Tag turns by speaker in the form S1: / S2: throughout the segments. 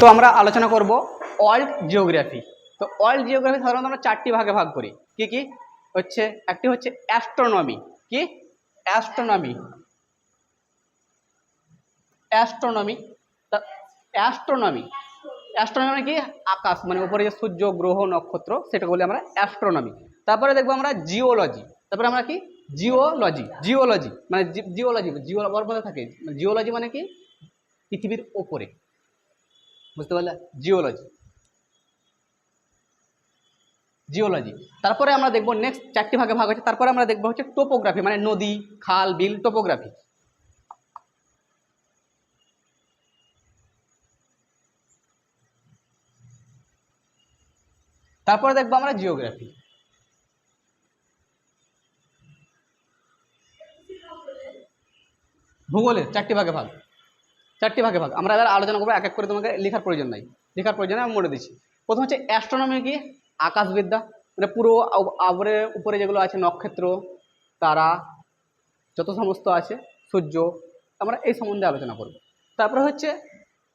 S1: তো আমরা আলোচনা করব ওয়ার্ল্ড জিওগ্রাফি। তো ওয়ার্ল্ড জিওগ্রাফি সাধারণত আমরা চারটি ভাগে ভাগ করি। কি কি? হচ্ছে, একটি হচ্ছে অ্যাস্ট্রোনমি। কি? অ্যাস্ট্রোনমি। অ্যাস্ট্রোনমি। অ্যাস্ট্রোনমি। অ্যাস্ট্রোনমি মানে কি? আকাশ মানে উপরে যে সূর্য, গ্রহ, নক্ষত্র সেটা বলি আমরা অ্যাস্ট্রোনমি। তারপরে দেখব আমরা জিওলজি। তারপরে আমরা কি? জিওলজি। জিওলজি মানে জিওলজি জিও মধ্যে থাকে। জিওলজি মানে কি? পৃথিবীর ওপরে। বুঝতে পারলে? জিওলজি জিওলজি তারপরে আমরা দেখব নেক্সট চারটি ভাগে ভাগ হচ্ছে, তারপরে আমরা দেখব হচ্ছে টোপোগ্রাফি মানে নদী, খাল, বিল টোপোগ্রাফি তারপরে দেখব আমরা জিওগ্রাফি ভূগোলের চারটি ভাগে ভাগ। চারটি ভাগে ভাগ। আমরা এবার আলোচনা করব এক এক করে তোমাকে লেখার প্রয়োজন নাই। লেখার প্রয়োজন আমি মনে দিচ্ছি। প্রথম হচ্ছে অ্যাস্ট্রোনমি কি? আকাশবিদ্যা। মানে পুরো আব- আবরে উপরে যেগুলো আছে, নক্ষত্র, তারা, যত সমস্ত আছে, সূর্য, আমরা এই সম্বন্ধে আলোচনা করব। তারপরে হচ্ছে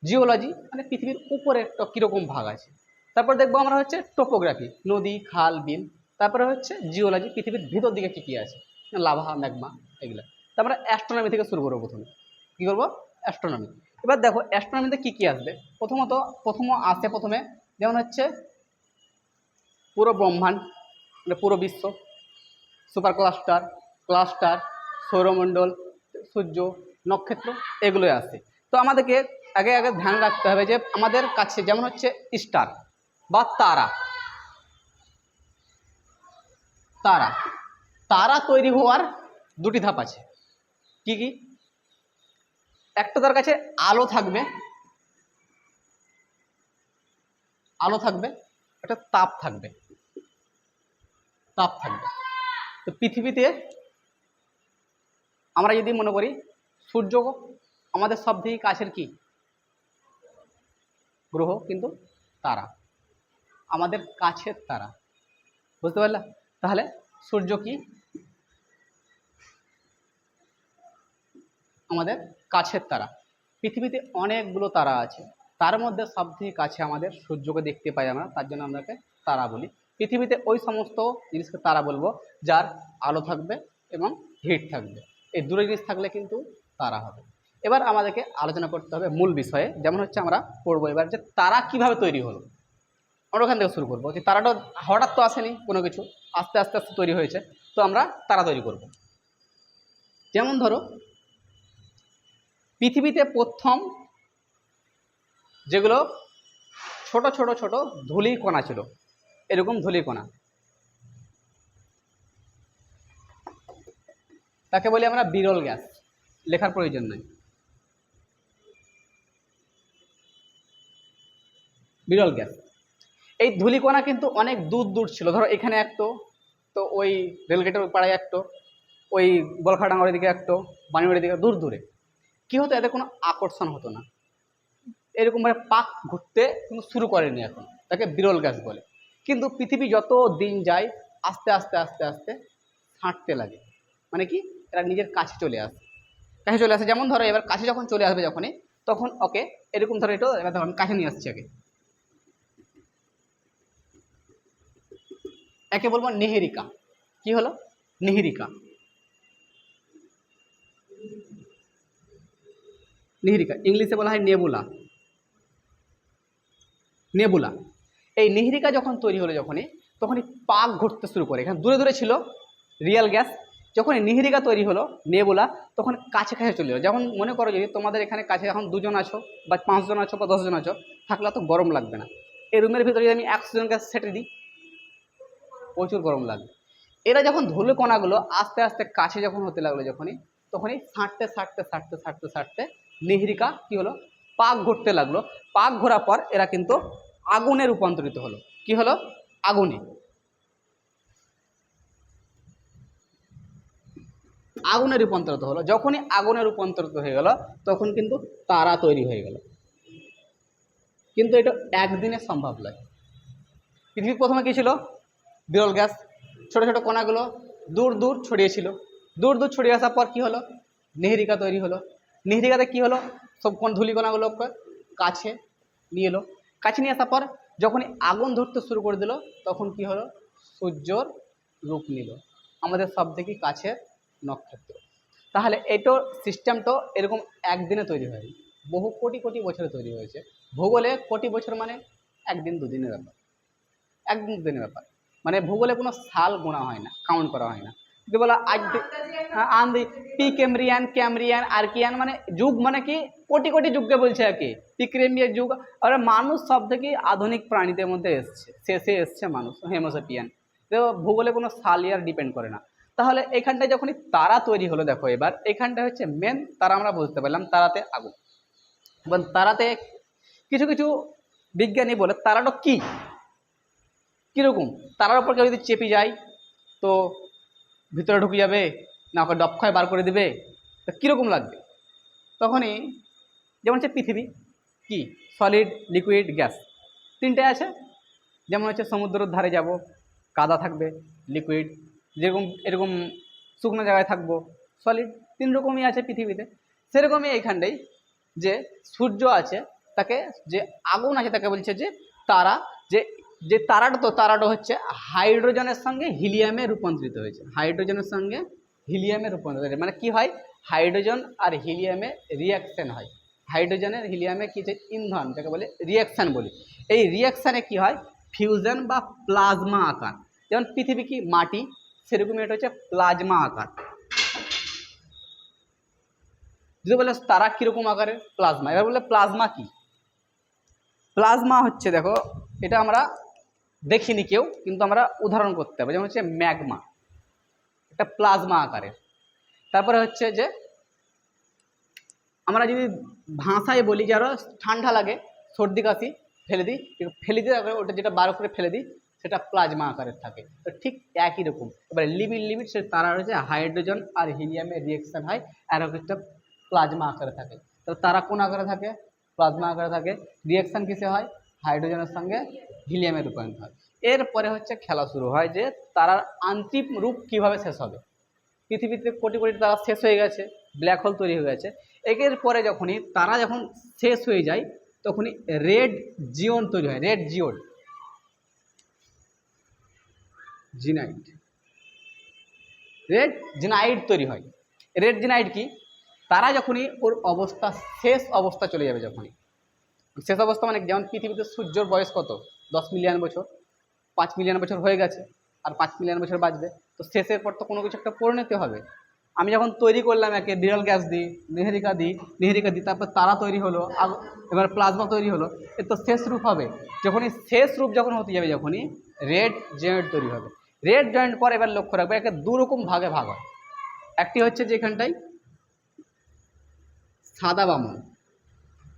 S1: জিওলজি মানে পৃথিবীর উপরে একটা কীরকম ভাগ আছে। তারপর দেখব আমরা হচ্ছে টোপোগ্রাফি নদী, খাল, বিল। তারপরে হচ্ছে জিওলজি পৃথিবীর ভিতর দিকে কী কী আছে? লাভা, ম্যাগমা, এগুলো। তারপরে অ্যাস্ট্রোনমি থেকে শুরু করব প্রথমে। কী করব? অ্যাস্ট্রোনমি এবার দেখো অ্যাস্ট্রোনমিতে কী কী আসবে? প্রথমত, প্রথম আসে প্রথমে, যেমন হচ্ছে, পুরো ব্রহ্মাণ্ড মানে পুরো বিশ্ব সুপার ক্লাস্টার ক্লাস্টার সৌরমণ্ডল, সূর্য, নক্ষত্র, এগুলোই আসে। তো আমাদেরকে আগে আগে ধ্যান রাখতে হবে যে, আমাদের কাছে যেমন হচ্ছে স্টার বা তারা। তারা। তারা তৈরি হওয়ার দুটি ধাপ আছে। কি কি? একটা তার কাছে আলো থাকবে। আলো থাকবে, একটা তাপ থাকবে। তাপ থাকবে। তো পৃথিবীতে আমরা যদি মনে করি সূর্য আমাদের সব থেকে কাছের কি? গ্রহ, কিন্তু তারা। আমাদের কাছের তারা। বুঝতে পারলে? তাহলে সূর্য কি? আমাদের কাছের তারা। পৃথিবীতে অনেকগুলো তারা আছে। তার মধ্যে সব থেকে কাছে আমাদের সূর্যকে দেখতে পাই আমরা, তার জন্য আমরাকে তারা বলি। পৃথিবীতে ওই সমস্ত জিনিসকে তারা বলব যার আলো থাকবে এবং হিট থাকবে। এই দুটো জিনিস থাকলে কিন্তু তারা হবে। এবার আমাদেরকে আলোচনা করতে হবে মূল বিষয়ে, যেমন হচ্ছে আমরা পড়ব এবার যে তারা কীভাবে তৈরি হলো। আমরা ওখান থেকে শুরু করব। যে তারাটা হঠাৎ তো আসেনি কোনো কিছু, আস্তে আস্তে আস্তে তৈরি হয়েছে, তো আমরা তারা তৈরি করব। যেমন ধরো পৃথিবীতে প্রথম যেগুলো ছোট ছোট ছোট ধূলি কণা ছিল। এরকম ধূলি কণা। তাকে বলি আমরা বিরল গ্যাস। লেখার প্রয়োজন নেই। বিরল গ্যাস। এই ধূলিকণা কিন্তু অনেক দূর দূর ছিল। ধরো এখানে একটো তো ওই রেলগেটের পাড়ায় একটো ওই বলখাডাঙ্গার দিকে একটো বানিবাড়ির দিকে দূর দূরে। কী হতো? এদের কোনো আকর্ষণ হতো না। এরকমভাবে পাক ঘুরতে কিন্তু শুরু করেনি এখন। তাকে বিরল গ্যাস বলে। কিন্তু পৃথিবী যত দিন যায়, আস্তে আস্তে আস্তে আস্তে ছাঁটতে লাগে। মানে কি? এরা নিজের কাছে চলে আসে। কাছে চলে আসে যেমন ধরো, এবার কাছে যখন চলে আসবে যখনই, তখন ওকে এরকম ধরো এটা এবার ধরো কাছে নিয়ে আসছি আগে একে বলব নেহেরিকা। কি হলো? নেহেরিকা। নেহেরিকা, ইংলিশে বলা হয় নেবুলা। নেবুলা। এই নেহেরিকা যখন তৈরি হলো যখনই, তখনই পাক ঘটতে শুরু করে। এখানে দূরে দূরে ছিল রিয়েল গ্যাস। যখন নিহিরিকা তৈরি হলো, নেবুলা, তখন কাছে কাছে চলে এলো যেমন মনে করো যদি তোমাদের এখানে কাছে এখন দুজন আছো, বা পাঁচজন আছো, বা দশজন আছো, থাকলে তো গরম লাগবে না। এই রুমের ভিতরে যদি আমি একশো জনকে সেটে দিই, প্রচুর গরম লাগবে। এরা যখন ধুলো কণাগুলো আস্তে আস্তে কাছে যখন হতে লাগল যখনই, তখনই ছাঁটতে সাঁটতে সাঁটতে সাঁটতে ছাঁটতে নিহরিকা কি হলো? পাক ঘুরতে লাগল। পাক ঘোরার পর এরা কিন্তু আগুনে রূপান্তরিত হলো। কি হলো? আগুনে। আগুনে রূপান্তরিত হলো। যখনই আগুনে রূপান্তরিত হয়ে গেল, তখন কিন্তু তারা তৈরি হয়ে গেল। কিন্তু এটা একদিনে সম্ভব নয়। পৃথিবীর প্রথমে কী ছিল? বিরল গ্যাস। ছোট ছোট কণাগুলো দূর দূর ছড়িয়েছিল দূর দূর ছড়িয়ে আসার পর কি হলো? নেহরিকা তৈরি হলো। নেহরিকাতে কি হলো? সব কোন ধূলিকণাগুলো কাছে নিয়ে এলো। কাছে নিয়ে আসার পর যখনই আগুন ধরতে শুরু করে দিল, তখন কি হলো? সূর্যর রূপ নিল। আমাদের সব থেকে কাছের নক্ষত্র। তাহলে এটো সিস্টেমটা এরকম একদিনে তৈরি হয়নি। বহু কোটি কোটি বছরে তৈরি হয়েছে। ভূগোলে কোটি বছর মানে একদিন দুদিনের ব্যাপার। একদিন দুদিনের ব্যাপার। মানে ভূগোলে কোনো সাল গোনা হয় না কাউন্ট করা হয় না। বলা হ্যাঁ, আন্দি পি ক্যামরিয়ান ক্যামরিয়ান আর্কিয়ান মানে যুগ মানে কি? কোটি কোটি যুগকে বলছে আর কি। পি ক্রেমিয়ার যুগ। আর মানুষ সব থেকে আধুনিক প্রাণীদের মধ্যে এসছে শেষে এসছে মানুষ হেমোসেপিয়ান। তো ভূগোলে কোনো সাল ইয়ার ডিপেন্ড করে না। তাহলে এখানটায় যখনই তারা তৈরি হলো দেখো এবার এখানটা হচ্ছে মেন তারা আমরা বুঝতে পারলাম তারাতে আগুন। এবং তারাতে কিছু কিছু বিজ্ঞানী বলে তারাটা কি? কীরকম? তারার উপর কেউ যদি চেপে যায় তো ভিতরে ঢুকে যাবে, না ওকে ডপক্ষয় বার করে দেবে, তা কীরকম লাগবে? তখনই যেমন হচ্ছে পৃথিবী, কি? সলিড লিকুইড গ্যাস তিনটে আছে। যেমন হচ্ছে সমুদ্রের ধারে যাব, কাদা থাকবে লিকুইড যেরকম, এরকম শুকনো জায়গায় থাকব সলিড তিন রকমই আছে পৃথিবীতে। সেরকমই এইখানটাই যে সূর্য আছে, তাকে যে আগুন আছে, তাকে বলছে যে তারা যে যে তারাটা তো তারাটা হচ্ছে হাইড্রোজেনের সঙ্গে হিলিয়ামে রূপান্তরিত হয়েছে। হাইড্রোজেনের সঙ্গে হিলিয়ামে রূপান্তরিত হয়েছে। মানে কি হয়? হাইড্রোজেন আর হিলিয়ামে রিয়াকশান হয়। হাইড্রোজেনের হিলিয়ামে কি যে ইন্ধন, যাকে বলে রিয়াকশান বলি। এই রিয়াকশানে কি হয়? ফিউজন বা প্লাজমা আকার। যেমন পৃথিবী কি? মাটি। সেরকমই এটা হচ্ছে প্লাজমা আকার। যদি বলে তারা কীরকম আকারের? প্লাজমা এবার বললে প্লাজমা কি? প্লাজমা হচ্ছে দেখো, এটা আমরা দেখিনি কেউ, কিন্তু আমরা উদাহরণ করতে হবে। যেমন হচ্ছে ম্যাগমা এটা প্লাজমা আকারের। তারপরে হচ্ছে যে, আমরা যদি ভাষায় বলি যে আরও ঠান্ডা লাগে, সর্দি কাশি ফেলে দিই ফেলে দিয়ে তারপরে ওটা যেটা বার করে ফেলে দিই, সেটা প্লাজমা আকারের থাকে। তো ঠিক একই রকম। এবার লিমিট লিমিট, সে তারা হচ্ছে হাইড্রোজেন আর হিলিয়ামের রিয়েকশন হয় আর একটা প্লাজমা আকারে থাকে। তো তারা কোন আকারে থাকে? প্লাজমা আকারে থাকে। রিয়েকশন কিসে হয়? হাইড্রোজেনের সঙ্গে হিলিয়ামে রূপান্তর হয়। এরপরে হচ্ছে খেলা শুরু হয় যে তারার আন্তিম রূপ কীভাবে শেষ হবে? পৃথিবীতে কোটি কোটি তারা শেষ হয়ে গেছে ব্ল্যাক হোল তৈরি হয়ে গেছে। একের পরে যখনই তারা যখন শেষ হয়ে যায়, তখনই রেড জিওন তৈরি হয় red giant giant red giant তৈরি হয়। রেড জিনাইট কি? তারা যখনই ওর অবস্থা, শেষ অবস্থা চলে যাবে যখনই শেষ অবস্থা মানে যেমন পৃথিবীতে সূর্যর বয়স কত? দশ মিলিয়ন বছর। পাঁচ মিলিয়ন বছর হয়ে গেছে আর পাঁচ মিলিয়ন বছর বাঁচবে। তো শেষের পর তো কোনো কিছু একটা পরিণতি হবে। আমি যখন তৈরি করলাম একে, বিরল গ্যাস দিই, নেহেরিকা দিই নেহেরিকা দিই, তারপর তারা তৈরি হলো এবার প্লাজমা তৈরি হলো এর তো শেষ রূপ হবে। যখনই শেষ রূপ যখন হতে যাবে, যখনই রেড জয়েন্ট তৈরি হবে। রেড জয়েন্ট পর এবার লক্ষ্য রাখবে, একে দু রকম ভাগে ভাগ হয়। একটি হচ্ছে যে এখানটায় সাদা বামন।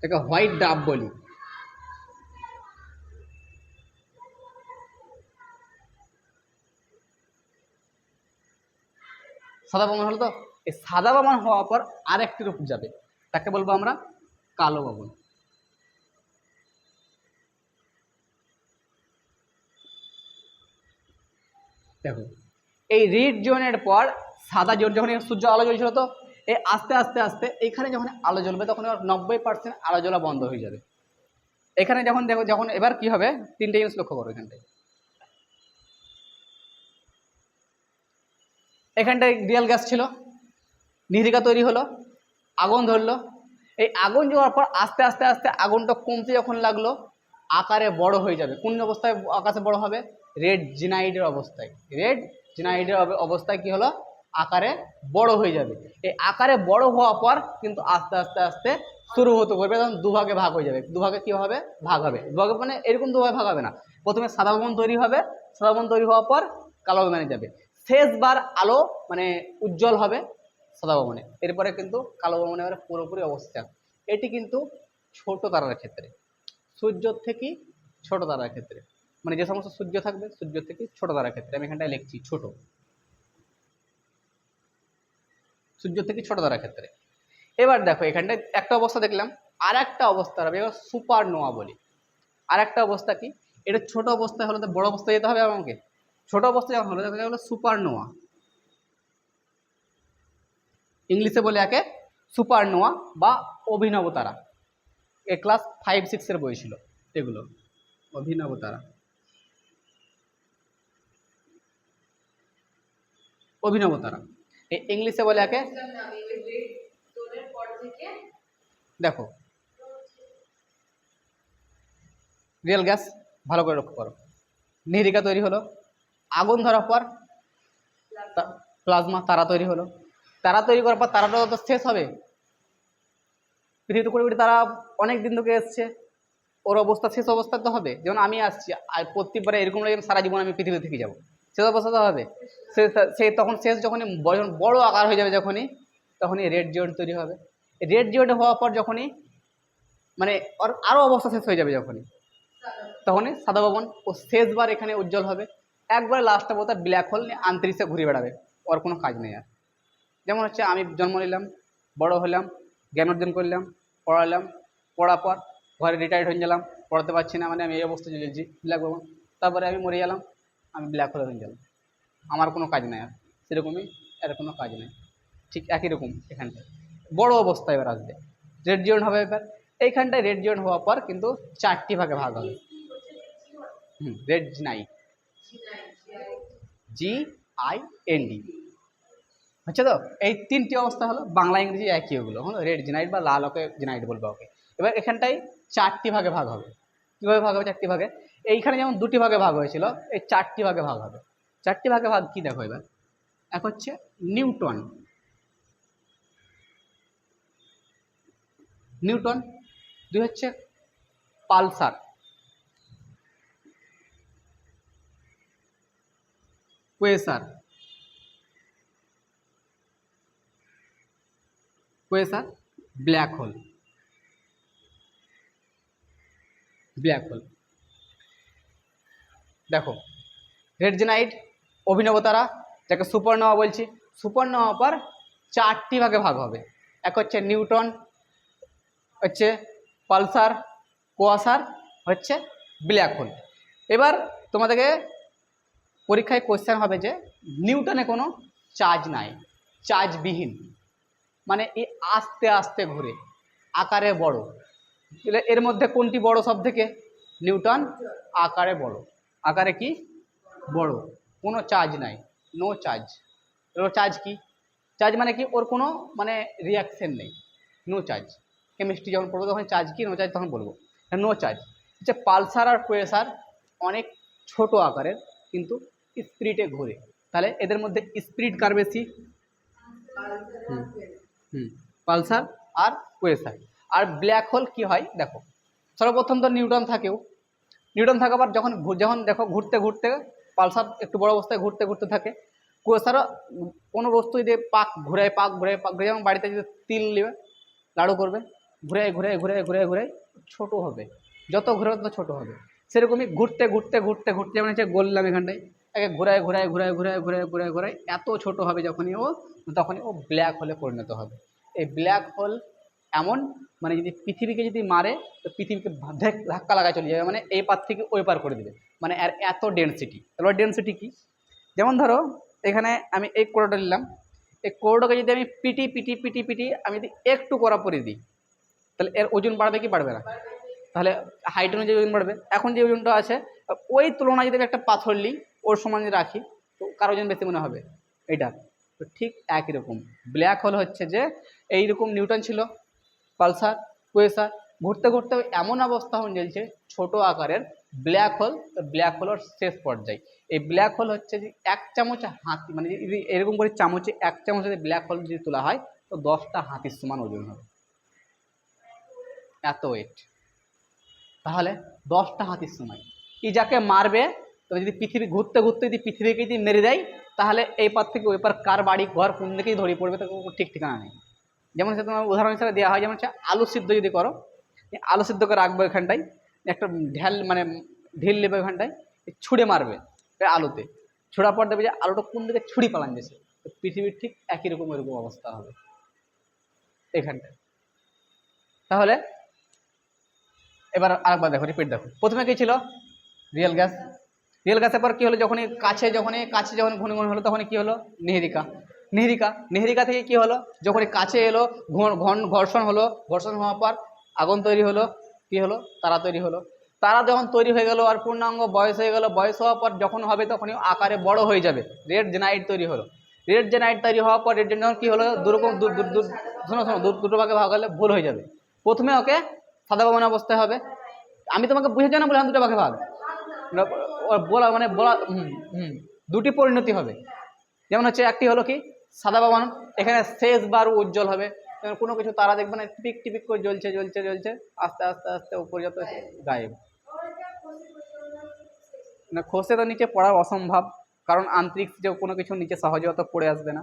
S1: এটাকে হোয়াইট ডাব বলি। সাদা বামন হলো তো? এই সাদা বামন হওয়ার পর আর একটি রূপ যাবে। তাকে বলব আমরা? কালো বামন। দেখো, এই রিড জোনের পর সাদা জোন যখন সূর্য আলো জ্বলছিল তো এই আস্তে আস্তে আস্তে এখানে যখন আলো জ্বলবে তখন এবার নব্বই পার্সেন্ট আলো জ্বলা বন্ধ হয়ে যাবে। এখানে যখন দেখো, যখন এবার কি হবে? তিনটে জিনিস লক্ষ্য করো এখানটায়। এখানটায় রিয়েল গ্যাস ছিল নিরিকা তৈরি হলো, আগুন ধরলো। এই আগুন যাওয়ার পর আস্তে আস্তে আস্তে আগুনটা কমতে যখন লাগল, আকারে বড় হয়ে যাবে। কোন অবস্থায় আকাশে বড় হবে? রেড জিনাইডের অবস্থায়। রেড জিনাইডের অব- অবস্থায় কি হলো? আকারে বড় হয়ে যাবে। এই আকারে বড় হওয়ার পর কিন্তু আস্তে আস্তে আস্তে শুরু হতে করবে, তখন দুভাগে ভাগ হয়ে যাবে। দুভাগে কী হবে? ভাগ হবে। দুভাগে মানে এরকম দুভাগে ভাগ হবে না। প্রথমে সাদা ভবন তৈরি হবে। সাদা ভবন তৈরি হওয়ার পর কালো ভবনে যাবে। শেষবার আলো মানে উজ্জ্বল হবে সাদা ভবনে। এরপরে কিন্তু কালো ভবনে এবারে পুরোপুরি অবস্থা এটি কিন্তু ছোট তারার ক্ষেত্রে। সূর্যর থেকে ছোট তারার ক্ষেত্রে। মানে যে সমস্ত সূর্য থাকবে, সূর্য থেকে ছোট তারার ক্ষেত্রে। আমি এখানটায় লিখছি, ছোট। সূর্য থেকে ছোট তারার ক্ষেত্রে। এবার দেখো, এখানটায় একটা অবস্থা দেখলাম আর একটা অবস্থা হবে, এবার সুপার নোয়া বলি। আর একটা অবস্থা কি? এটা ছোট অবস্থায় হলে তো বড় অবস্থায় যেতে হবে আমাকে। ছোট অবস্থায় যখন হলো তখন হলো সুপার নোয়া। ইংলিশে বলে একে সুপার নোয়া বা অভিনব তারা। এ ক্লাস ফাইভ সিক্সের বই ছিল এগুলো, অভিনব তারা। অভিনব তারা। ইংলিশে বলে একে? দেখো। রিয়েল গ্যাস, ভালো করে লক্ষ্য করো। নিরিকা তৈরি হলো। আগুন ধরার পর প্লাজমা, তারা তৈরি হলো। তারা তৈরি করার পর তারাটা তো শেষ হবে। পৃথিবীতে পরিবর্তে তারা অনেক দিন থেকে এসছে। ওর অবস্থা, শেষ অবস্থা তো হবে। যেমন আমি আসছি, আর প্রত্যেকবারে এরকম লাগে সারা জীবন আমি পৃথিবী থেকে যাব। শেষ অবস্থা তো হবে। সে তখন শেষ যখনই বড় বড় আকার হয়ে যাবে যখনই, তখনই রেড জিওড তৈরি হবে। রেড জিওড হওয়ার পর যখনই মানে আরও অবস্থা শেষ হয়ে যাবে যখনই, তখনই সাদা ভবন ও শেষবার এখানে উজ্জ্বল হবে। একবার লাস্ট অবতার ব্ল্যাক হোল নিয়ে আন্তরিশে ঘুরে বেড়াবে। ওর কোনো কাজ নেই আর। যেমন হচ্ছে আমি জন্ম নিলাম, বড় হলাম, জ্ঞান অর্জন করলাম, পড়ালাম, পড়ার পর ঘরে রিটায়ার্ড হয়ে গেলাম, পড়াতে পারছি না মানে আমি এই অবস্থা চলেছি ব্ল্যাক ভবন। তারপরে আমি মরে গেলাম আমি ব্ল্যাক হোলে হয়ে গেলাম। আমার কোনো কাজ নেই আর। সেরকমই এর কোনো কাজ নাই। ঠিক একই রকম এখানটায়। বড় অবস্থা এবার আসবে। রেড জিওন হবে এবার। এইখানটায় রেড জিওন হওয়ার পর কিন্তু চারটি ভাগে ভাগ হবে। হুম রেড নাইট জি আই এন ডি হচ্ছে তো? এই তিনটি অবস্থা হলো বাংলা, ইংরেজি একই ওগুলো। হলো রেড জিনাইট বা লাল ওকে জিনাইট বলব ওকে। এবার এখানটায় চারটি ভাগে ভাগ হবে। কীভাবে ভাগ হবে চারটি ভাগে? এইখানে যেমন দুটি ভাগে ভাগ হয়েছিল, এই চারটি ভাগে ভাগ হবে। চারটি ভাগে ভাগ কী দেখো এবার? এক হচ্ছে নিউটন। নিউটন, দুই হচ্ছে pulsar. Quasar. Quasar, black hole. Black hole দেখো, রেড জেনাইট অভিনবতারা, যাকে সুপারনোভা বলছি সুপারনোভা পর চারটি ভাগে ভাগ হবে। এক হচ্ছে নিউটন হচ্ছে পালসার, কোয়াসার, হচ্ছে ব্ল্যাক হোল এবার তোমাদেরকে পরীক্ষায় কোশ্চেন হবে যে নিউটনে কোনো চার্জ নাই, চার্জবিহীন মানে এই আস্তে আস্তে ঘুরে, আকারে বড়। তাহলে এর মধ্যে কোনটি বড় সব থেকে নিউটন। আকারে বড়। আকারে কি? বড়। কোনো চার্জ নাই। নো চার্জ নো চার্জ কি? চার্জ মানে কি? ওর কোনো মানে রিয়াকশন নেই। নো চার্জ কেমিস্ট্রি যখন পড়ব তখন চার্জ কি? নো চার্জ তখন বলব। নো চার্জ হচ্ছে পালসার আর প্রেসার অনেক ছোট আকারের কিন্তু স্পিরিটে ঘোরে। তাহলে এদের মধ্যে স্পিরিট কার বেশি? হুম। হুম। পালসার আর কোয়েসার আর ব্ল্যাক হোল কি হয়? দেখো, সর্বপ্রথম তো নিউটন থাকেও। নিউটন থাকার পর যখন যখন দেখো ঘুরতে ঘুরতে পালসার একটু বড় অবস্থায় ঘুরতে ঘুরতে থাকে কোয়েসারও কোনো বস্তু যদি পাক ঘুরে পাক ঘুরে পাক ঘুরে যেমন বাড়িতে যদি তিল নেবে, লাড়ু করবে ঘুরে ঘুরে ঘুরে ঘুরে ঘুরে ছোট হবে। যত ঘুরে তত ছোট হবে। সেরকমই ঘুরতে ঘুরতে ঘুরতে ঘুরতে যেমন হচ্ছে বললাম এখানটায়, একে ঘুরায় ঘুরায় ঘুরায় ঘুরায় ঘুরায় ঘুরায় ঘুরায়, এত ছোট হবে যখনই ও, তখনই ও ব্ল্যাক হোলে পরিণত হবে। এই ব্ল্যাক হোল এমন মানে যদি পৃথিবীকে যদি মারে, তো পৃথিবীকে ধাক্কা লাগায় চলে যাবে মানে এই পার থেকে ওই পার করে দেবে। মানে এর এত ডেন্সিটি তাহলে ডেন্সিটি কি? যেমন ধরো, এখানে আমি এই কোড়োটা নিলাম। এই কোড়োটাকে যদি আমি পিটি পিটি পিটি পিটি, আমি যদি একটু করা পরে দিই, তাহলে এর ওজন বাড়বে কি বাড়বে না? তাহলে হাইট অনুযায়ী ওজন বাড়বে। এখন যে ওজনটা আছে, ওই তুলনায় যদি একটা পাথর নিই, ওর সমান যদি রাখি, তো কার ওজন বেশি মনে হবে? এটা তো ঠিক একই রকম। ব্ল্যাক হোল হচ্ছে যে, এইরকম নিউটন ছিল পালসার, কোয়েসার, ঘুরতে ঘুরতে এমন অবস্থা হয়ে চলছে ছোট আকারের ব্ল্যাক হোল ব্ল্যাক হোলের শেষ পর্যায়ে। এই ব্ল্যাক হোল হচ্ছে যে এক চামচ হাতি মানে এরকম করে চামচে, এক চামচ যদি ব্ল্যাক হোল যদি তোলা হয়, তো দশটা হাতির সমান ওজন হবে। এত ওয়েট তাহলে দশটা হাতির সময় কি যাকে মারবে, তবে যদি পৃথিবী ঘুরতে ঘুরতে যদি পৃথিবীকে যদি মেরে দেয়, তাহলে এই পার থেকে ওই পার কার বাড়ি, ঘর কোন দিকেই ধরে পড়বে তো ঠিক ঠিকানা নেই। যেমন সে তোমার উদাহরণ হিসাবে দেওয়া হয়, যেমন হচ্ছে আলু সিদ্ধ যদি করো আলু সিদ্ধ করে রাখবে এখানটায় একটা ঢেল মানে ঢিল নেবে ওখানটায় ছুঁড়ে মারবে আলুতে। ছোড়ার পর দেবে যে আলুটা কোন দিকে ছুরি পালান তো পৃথিবীর ঠিক একই রকম এরকম অবস্থা হবে এখানটায়। তাহলে এবার আরেকবার দেখো রিপিট দেখো। প্রথমে কি ছিল? রিয়েল গ্যাস রিয়েল গ্যাসের পর কী হলো? যখনই কাছে যখনই কাছে যখন ঘন ঘন হলো তখন কী হলো? নেহেরিকা। নেহেরিকা নেহেরিকা থেকে কি হলো? যখনই কাছে এলো, ঘন ঘর্ষণ হলো, ঘর্ষণ হওয়ার পর আগুন তৈরি হলো, কি হলো? তারা তৈরি হলো। তারা যখন তৈরি হয়ে গেল আর পূর্ণাঙ্গ বয়স হয়ে গেল, বয়স হওয়ার পর যখন হবে তখনই আকারে বড় হয়ে যাবে। রেড জেনাইট তৈরি হলো। রেড জেনাইট তৈরি হওয়ার পর রেড জেনাইট কি হলো? দুরকম শোনো শোনো দুটো ভাগে ভাগ হলে ভুল হয়ে যাবে। প্রথমে ওকে সাদা বামন অবস্থায় হবে। আমি তোমাকে বুঝে জানা বললাম দুটো ভাগে ভাগ? বলা মানে বলা, হুম হুম, দুটি পরিণতি হবে। যেমন হচ্ছে একটি হলো কি? সাদা বাবান, এখানে শেষ বার উজ্জ্বল হবে। কোনো কিছু তারা দেখবে না, টিপিক টিপিক করে জ্বলছে জ্বলছে জ্বলছে, আস্তে আস্তে আস্তে উপরে যত গায়েব। না, খসে তো নিচে পড়া অসম্ভব, কারণ আন্তরিক যে কোনো কিছু নিচে সহজে অত পড়ে আসবে না।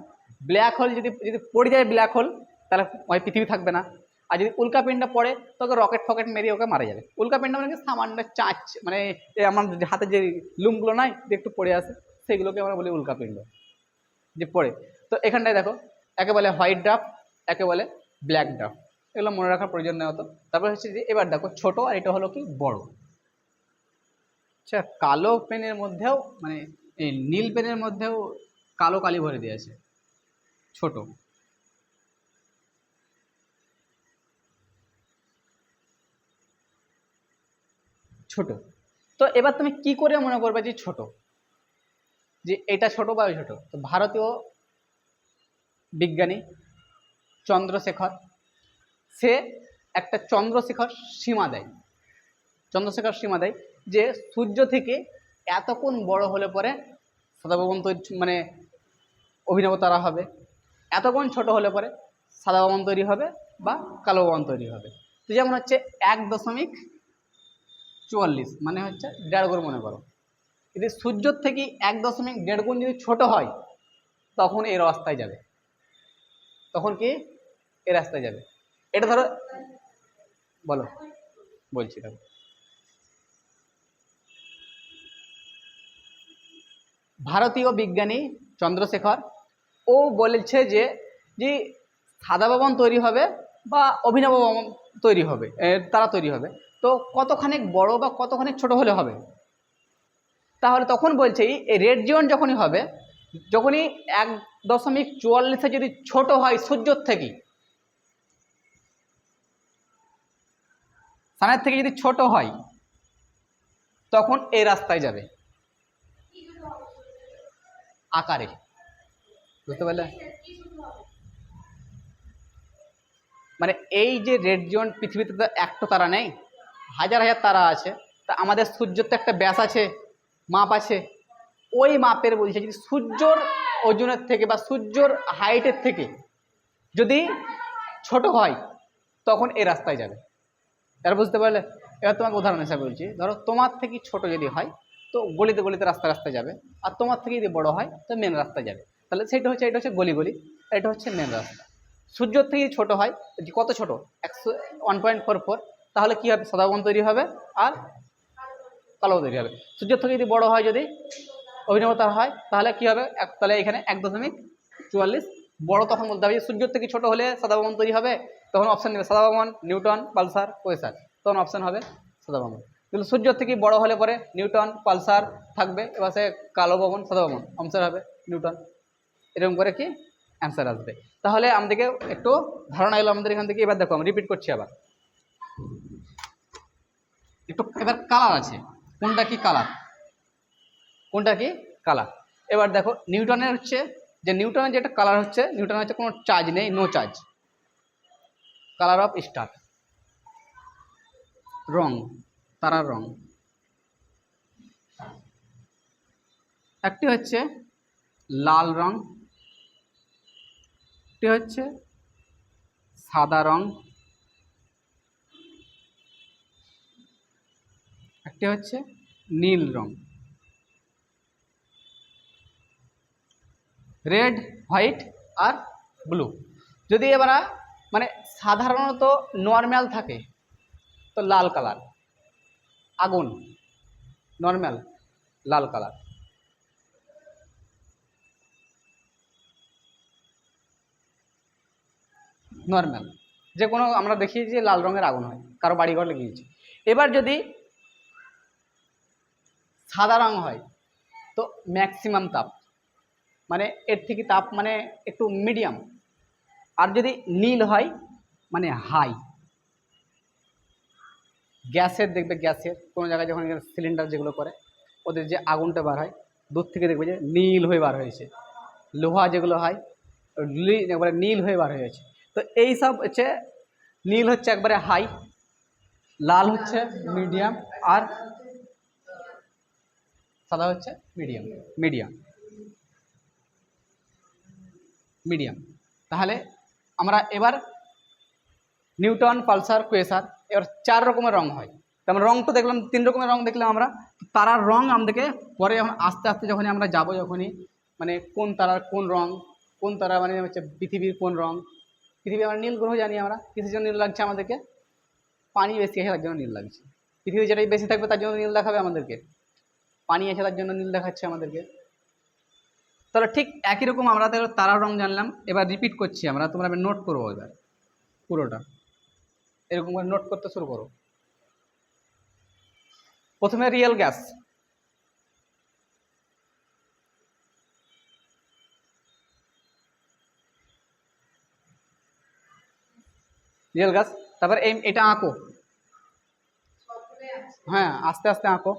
S1: ব্ল্যাক হোল যদি যদি পড়ে যায় ব্ল্যাক হোল, তাহলে ওই পৃথিবী থাকবে না। আর যদি উল্কাপিন্ড পড়ে, তোকে রকেট ফকেট মেরিয়ে ওকে মারা যাবে। উল্কাপিন্ড মানে সামান্য চাঁচ মানে আমার হাতে যে লুমগুলো নাই একটু পড়ে আসে, সেগুলোকে আমরা বলি উল্কাপিণ্ড যে পড়ে। তো এখানটায় দেখো, একে বলে হোয়াইট ড্রাফ একে বলে ব্ল্যাক ড্রাফ এগুলো মনে রাখার প্রয়োজন নেই হতো তারপর হচ্ছে যে, এবার দেখো, ছোট আর এটা হলো কি বড়। আচ্ছা কালো পেনের মধ্যেও মানে এই নীল পেনের মধ্যেও কালো কালি ভরে দিয়েছে ছোট। ছোট। তো এবার তুমি কি করে মনে করবে যে ছোট? যে এটা ছোট বা ছোট? তো ভারতীয় বিজ্ঞানী চন্দ্রশেখর। সে একটা চন্দ্রশেখর সীমা দেয় চন্দ্রশেখর সীমা দেয় যে সূর্য থেকে এত কোণ বড় হলে পরে সদাভবন তৈরি মানে অভিনব তারা হবে। এত কোণ ছোট হলে পরে সাদা ভবন তৈরি হবে বা কালো ভবন তৈরি হবে। তো যেমন হচ্ছে এক দশমিক চুয়াল্লিশ মানে হচ্ছে দেড় গুণ মনে করো। যদি সূর্যর থেকে এক দশমিক দেড় গুণ যদি ছোট হয়, তখন এই রাস্তায় যাবে। তখন কি এই রাস্তায় যাবে? এটা ধরো, বলো বলছি দেখো ভারতীয় বিজ্ঞানী চন্দ্রশেখর, ও বলেছে যে যে সাদা ভবন তৈরি হবে বা অভিনব ভবন তৈরি হবে তারা তৈরি হবে। তো কতখানিক বড় বা কতখানিক ছোট হলে হবে? তাহলে তখন বলছে এই রেড জিওন যখনই হবে, যখনই এক দশমিক চুয়াল্লিশে যদি ছোট হয় সূর্যর থেকে, সানের থেকে যদি ছোট হয়, তখন এই রাস্তায় যাবে। আকারে। বুঝতে পারলে? মানে এই যে রেড জোন পৃথিবীতে তো একটা তারা নেই, হাজার হাজার তারা আছে, তা আমাদের সূর্যের তো একটা ব্যাস আছে, মাপ আছে। ওই মাপের বলছে যদি সূর্যর ওজনের থেকে বা সূর্যর হাইটের থেকে যদি ছোট হয়, তখন এ রাস্তায় যাবে। এবার বুঝতে পারলে? এবার তোমাকে উদাহরণ হিসাবে বলছি। ধরো তোমার থেকে ছোট যদি হয়, তো গলিতে গলিতে রাস্তা রাস্তায় যাবে। আর তোমার থেকে যদি বড় হয়, তো মেন রাস্তায় যাবে। তাহলে সেটা হচ্ছে, এটা হচ্ছে গলি গলি এটা হচ্ছে মেন রাস্তা। সূর্যর থেকে ছোট হয় কত ছোট? একশো ওয়ান পয়েন্ট ফোর ফোর তাহলে কী হবে? সদাবন তৈরি হবে, আর কালো তৈরি হবে। সূর্যের থেকে যদি বড় হয় যদি অভিনবতা হয়, তাহলে কী হবে? তাহলে এখানে এক দশমিক চুয়াল্লিশ। বড় তখন বলতে হবে যে সূর্যের থেকে ছোট হলে সাদাভবন তৈরি হবে? তখন অপশান নেবে সাদা ভবন নিউটন, পালসার, কোয়েসার। তখন অপশান হবে সাদা ভবন কিন্তু সূর্যের থেকে বড় হলে পরে নিউটন, পালসার থাকবে, এবার সে কালো ভবন সাদা ভবন হবে নিউটন। এরকম করে কি অ্যান্সার আসবে। তাহলে আমাদেরকে একটু ধারণা এলো আমাদের এখান থেকে। এবার দেখো, আমি রিপিট করছি আবার। একটু এবার কালার আছে। কোনটা কি কালার কোনটা কি? কালার এবার দেখো নিউটনের হচ্ছে, যে নিউটনের যেটা কালার হচ্ছে নিউটনের হচ্ছে কোনো চার্জ নেই no charge colour of star রং তারার রং একটি হচ্ছে লাল রং, একটি হচ্ছে সাদা রং, একটি হচ্ছে নীল রং। রেড, হোয়াইট আর ব্লু। যদি এবার মানে সাধারণত নর্ম্যাল থাকে, তো লাল কালার। আগুন, নর্ম্যাল, লাল কালার। নর্ম্যাল। যে কোনো, আমরা দেখি যে লাল রঙের আগুন হয়, কারও বাড়িঘর লেগেছে এবার যদি সাদা রং হয়, তো ম্যাক্সিমাম তাপ। মানে এর থেকে তাপ মানে একটু মিডিয়াম আর যদি নীল হয় মানে হাই গ্যাসের দেখবে, গ্যাসের কোনো জায়গায় যখন সিলিন্ডার যেগুলো করে, ওদের যে আগুনটা বার হয়, দূর থেকে দেখবে যে নীল হয়ে বার হয়েছে। লোহা যেগুলো হয় একবারে নীল হয়ে বার হয়েছে। তো এই সব হচ্ছে, নীল হচ্ছে একবারে হাই লাল হচ্ছে মিডিয়াম আর সাদা হচ্ছে মিডিয়াম মিডিয়াম মিডিয়াম। তাহলে আমরা এবার নিউটন, পালসার, কুয়েসার, এবার চার রকমের রং হয়। তেমন রং তো দেখলাম, তিন রকমের রং দেখলাম আমরা। তারার রং আমাদেরকে পরে যখন আস্তে আস্তে যখনই আমরা যাব যখনই মানে কোন তারার কোন রং, কোন তারা মানে হচ্ছে পৃথিবীর কোন রং পৃথিবী আমরা নীল গ্রহ জানি আমরা কিসের জন্য নীল লাগছে আমাদেরকে। পানি বেশি আছে, তার জন্য নীল লাগছে। পৃথিবী যেটাই বেশি থাকবে, তার জন্য নীল দেখাবে আমাদেরকে। পানি আছে, তার জন্য নীল দেখাচ্ছে আমাদেরকে। তাহলে ঠিক একই রকম আমরা তাহলে তারার রং জানলাম এবার রিপিট করছি আমরা তোমরা নোট করব এবার পুরোটা। এরকম করে নোট করতে শুরু করো। প্রথমে রিয়েল গ্যাস রিয়েল গ্যাস তারপর এই এটা আঁকো। হ্যাঁ আস্তে আস্তে আঁকো।